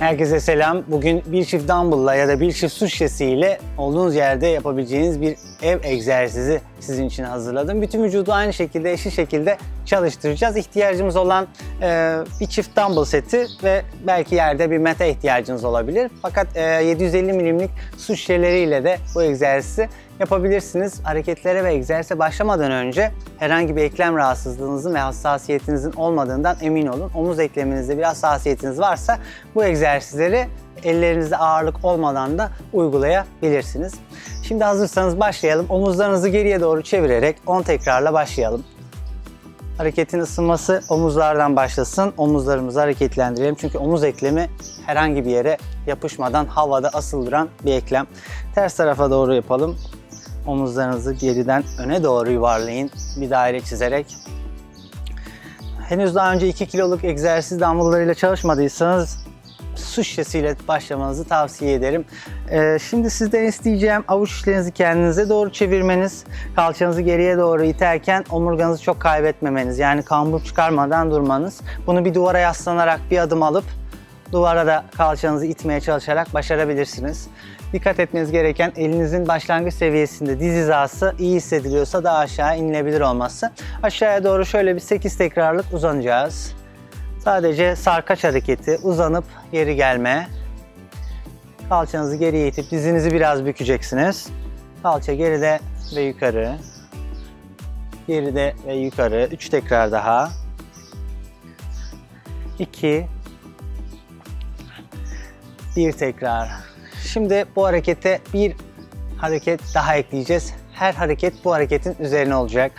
Herkese selam. Bugün bir çift dumbbell'la ya da bir çift su şişesiyle olduğunuz yerde yapabileceğiniz bir ev egzersizi sizin için hazırladım. Bütün vücudu aynı şekilde, eşit şekilde çalıştıracağız. İhtiyacımız olan e, bir çift dumbbell seti ve belki yerde bir meta ihtiyacınız olabilir. Fakat e, 750 milimlik su şişeleriyle de bu egzersizi yapabilirsiniz. Hareketlere ve egzersize başlamadan önce herhangi bir eklem rahatsızlığınızın ve hassasiyetinizin olmadığından emin olun. Omuz ekleminizde bir hassasiyetiniz varsa bu egzersizleri ellerinizde ağırlık olmadan da uygulayabilirsiniz. Şimdi hazırsanız başlayalım. Omuzlarınızı geriye doğru çevirerek 10 tekrarla başlayalım. Hareketin ısınması omuzlardan başlasın. Omuzlarımızı hareketlendirelim. Çünkü omuz eklemi herhangi bir yere yapışmadan havada asıldıran bir eklem. Ters tarafa doğru yapalım. Omuzlarınızı geriden öne doğru yuvarlayın. Bir daire çizerek. Henüz daha önce 2 kiloluk egzersiz dumbbelllarıyla çalışmadıysanız su şişesiyle başlamanızı tavsiye ederim. Ee, şimdi sizden isteyeceğim avuç içlerinizi kendinize doğru çevirmeniz, kalçanızı geriye doğru iterken omurganızı çok kaybetmemeniz. Yani kambur çıkarmadan durmanız. Bunu bir duvara yaslanarak bir adım alıp duvara da kalçanızı itmeye çalışarak başarabilirsiniz. Dikkat etmeniz gereken elinizin başlangıç seviyesinde diz hizası iyi hissediliyorsa daha aşağı inilebilir olması. Aşağıya doğru şöyle bir 8 tekrarlık uzanacağız. Sadece sarkaç hareketi, uzanıp geri gelme. Kalçanızı geriye itip dizinizi biraz bükeceksiniz. Kalça geride ve yukarı. Geride ve yukarı. 3 tekrar daha. 2 bir tekrar. Şimdi bu harekete bir hareket daha ekleyeceğiz. Her hareket bu hareketin üzerine olacak.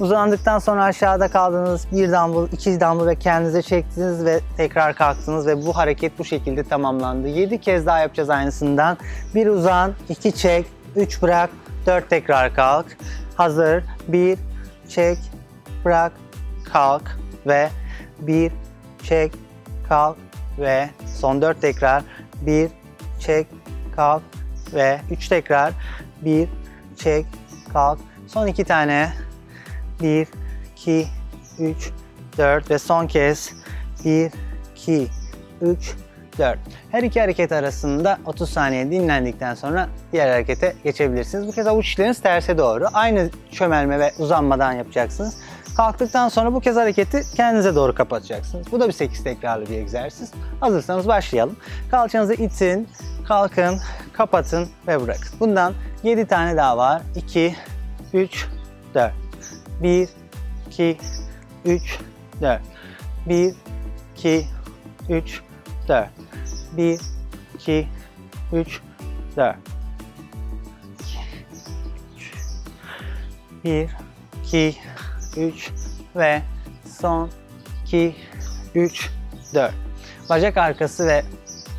Uzandıktan sonra aşağıda kaldınız. Bir dumbbell, iki dumbbell ve kendinize çektiniz ve tekrar kalktınız ve bu hareket bu şekilde tamamlandı. 7 kez daha yapacağız aynısından. Bir uzan, iki çek, üç bırak, dört tekrar kalk. Hazır. Bir, çek, bırak, kalk ve bir, çek, kalk ve son dört tekrar. Bir, çek, kalk ve üç tekrar. Bir, çek, kalk. Son iki tane. Bir, iki, üç, dört ve son kez. Bir, iki, üç, 4. Her iki hareket arasında 30 saniye dinlendikten sonra diğer harekete geçebilirsiniz. Bu kez avuç içleriniz terse doğru. Aynı çömelme ve uzanmadan yapacaksınız. Kalktıktan sonra bu kez hareketi kendinize doğru kapatacaksınız. Bu da bir 8 tekrarlı bir egzersiz. Hazırsanız başlayalım. Kalçanızı itin, kalkın, kapatın ve bırakın. Bundan 7 tane daha var. 2, 3, 4. 1, 2, 3, 4. 1, 2, 3, 4. 1, 2, 3, 4. 1, 2, 3 ve son 2, 3, 4. Bacak arkası ve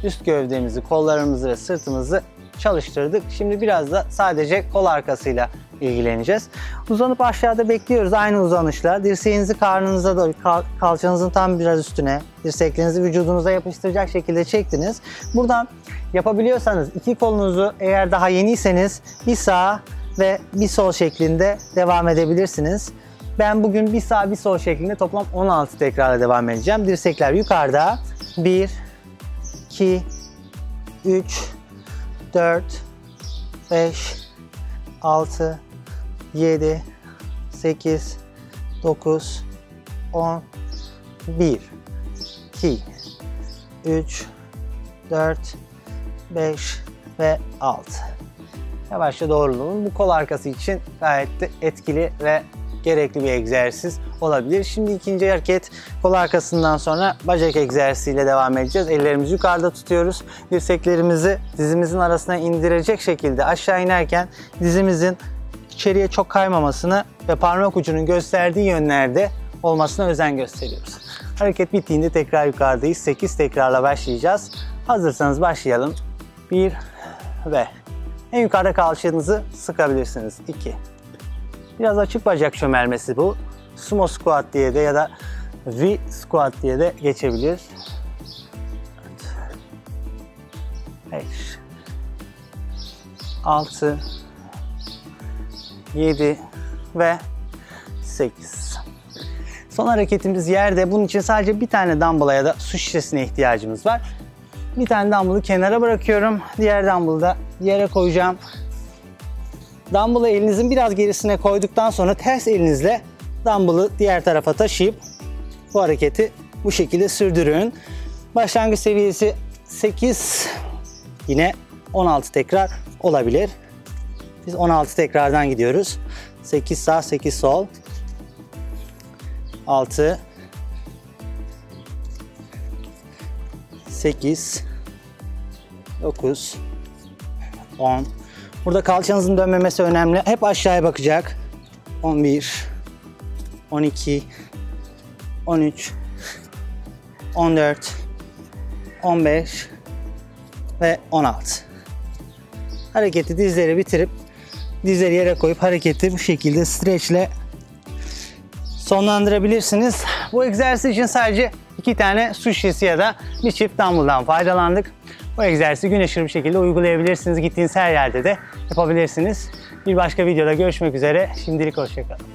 üst gövdemizi, kollarımızı ve sırtımızı çalıştırdık. Şimdi biraz da sadece kol arkasıyla ilgileneceğiz. Uzanıp aşağıda bekliyoruz aynı uzanışla. Dirseğinizi karnınıza doğru, kal kalçanızın tam biraz üstüne, dirseklerinizi vücudunuza yapıştıracak şekilde çektiniz. Buradan yapabiliyorsanız iki kolunuzu eğer daha yeniyseniz bir sağ ve bir sol şeklinde devam edebilirsiniz. Ben bugün bir sağ bir sol şeklinde toplam 16 tekrarla devam edeceğim. Dirsekler yukarıda. 1, 2, 3, 4, 5, 6, 7, 8, 9, 10, 1, 2, 3, 4, 5 ve 6. Yavaşça doğrulun. Bu kol arkası için gayet de etkili ve gerekli bir egzersiz olabilir. Şimdi ikinci hareket kol arkasından sonra bacak egzersiziyle devam edeceğiz. Ellerimizi yukarıda tutuyoruz. Dirseklerimizi dizimizin arasına indirecek şekilde aşağı inerken dizimizin içeriye çok kaymamasını ve parmak ucunun gösterdiği yönlerde olmasına özen gösteriyoruz. Hareket bittiğinde tekrar yukarıdayız. 8 tekrarla başlayacağız. Hazırsanız başlayalım. 1 ve en yukarıda kalçanızı sıkabilirsiniz. 2 Biraz açık bacak çömelmesi bu. Sumo squat diye de ya da V squat diye de geçebilir. 5 6 7 ve 8 Son hareketimiz yerde. Bunun için sadece bir tane dumbbell'a ya da su şişesine ihtiyacımız var. Bir tane dumbbell'ı kenara bırakıyorum. Diğer dumbbell'ı da yere koyacağım. Dumbbell'ı elinizin biraz gerisine koyduktan sonra ters elinizle dumbbell'ı diğer tarafa taşıyıp bu hareketi bu şekilde sürdürün. Başlangıç seviyesi 8 yine 16 tekrar olabilir. Biz 16 tekrardan gidiyoruz. 8 sağ 8 sol. 6 8 9 10 Burada kalçanızın dönmemesi önemli. Hep aşağıya bakacak. 11 12 13 14 15 ve 16. Hareketi dizleri bitirip dizleri yere koyup hareketi bu şekilde streçle sonlandırabilirsiniz. Bu egzersiz için sadece iki tane su şişesi ya da bir çift dumbbell'dan faydalandık. Bu egzersizi gün aşırı bir şekilde uygulayabilirsiniz. Gittiğiniz her yerde de yapabilirsiniz. Bir başka videoda görüşmek üzere. Şimdilik hoşçakalın.